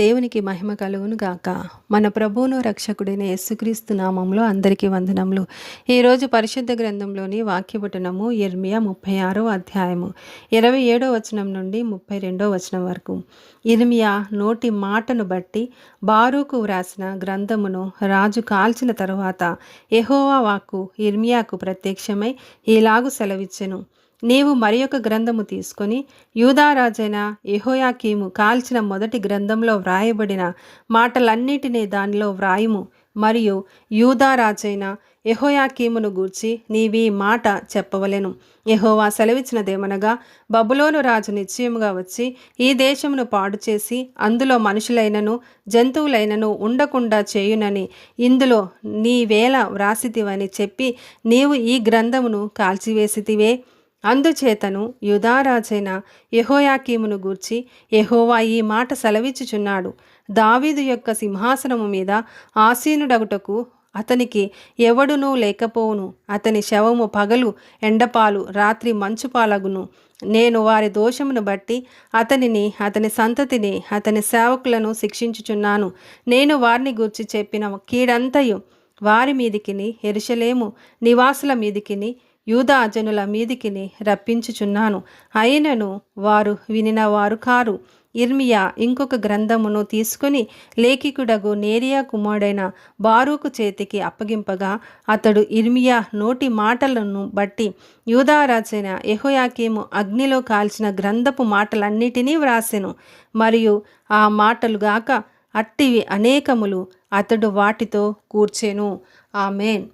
దేవునికి మహిమ కలుగును గాక. మన ప్రభువును రక్షకుడైన యేసుక్రీస్తు నామంలో అందరికీ వందనములు. ఈరోజు పరిశుద్ధ గ్రంథంలోని వాక్యపఠనము ఇర్మియా ముప్పై ఆరో అధ్యాయము ఇరవై ఏడో వచనం నుండి ముప్పై రెండో వచనం వరకు. ఇర్మియా నోటి మాటను బట్టి బారూకు వ్రాసిన గ్రంథమును రాజు కాల్చిన తరువాత ఎహోవా వాక్కు ఇర్మియాకు ప్రత్యక్షమై ఈలాగు సెలవిచ్చెను. నీవు మరి ఒక గ్రంథము తీసుకొని యూదారాజైన యహోయాకీము కాల్చిన మొదటి గ్రంథంలో వ్రాయబడిన మాటలన్నిటినీ దానిలో వ్రాయుము. మరియు యూదారాజైన యహోయాకీమును గూర్చి నీవీ మాట చెప్పవలెను. యహోవా సెలవిచ్చినదేమనగా బబులోను రాజు నిశ్చయముగా వచ్చి ఈ దేశమును పాడు చేసి అందులో మనుషులైనను జంతువులైనను ఉండకుండా చేయునని ఇందులో నీ వేళ వ్రాసితివని చెప్పి నీవు ఈ గ్రంథమును కాల్చివేసితివే. అందుచేతను యుధారాజైన యెహోయాకీమును గూర్చి యహోవా ఈ మాట సెలవిచ్చుచున్నాడు. దావీదు యొక్క సింహాసనము మీద ఆసీనుడగుటకు అతనికి ఎవడునూ లేకపోవును. అతని శవము పగలు ఎండపాలు రాత్రి మంచుపాలగును నేను వారి దోషమును బట్టి అతనిని అతని సంతతిని అతని సేవకులను శిక్షించుచున్నాను. నేను వారిని గూర్చి చెప్పిన కీడంతయు వారి మీదికిని ఎరుషలేము నివాసుల మీదికిని యూదా జనుల మీదికిని రప్పించుచున్నాను. అయినను వారు వినిన వారు కారు. ఇర్మియా ఇంకొక గ్రంథమును తీసుకుని లేఖికుడగు నేరియా కుమారుడైన బారూకు చేతికి అప్పగింపగా అతడు ఇర్మియా నోటి మాటలను బట్టి యూదారాజైన యెహోయాకీము అగ్నిలో కాల్చిన గ్రంథపు మాటలన్నిటినీ వ్రాసెను. మరియు ఆ మాటలుగాక అట్టివి అనేకములు అతడు వాటితో కూర్చెను. ఆమెన్.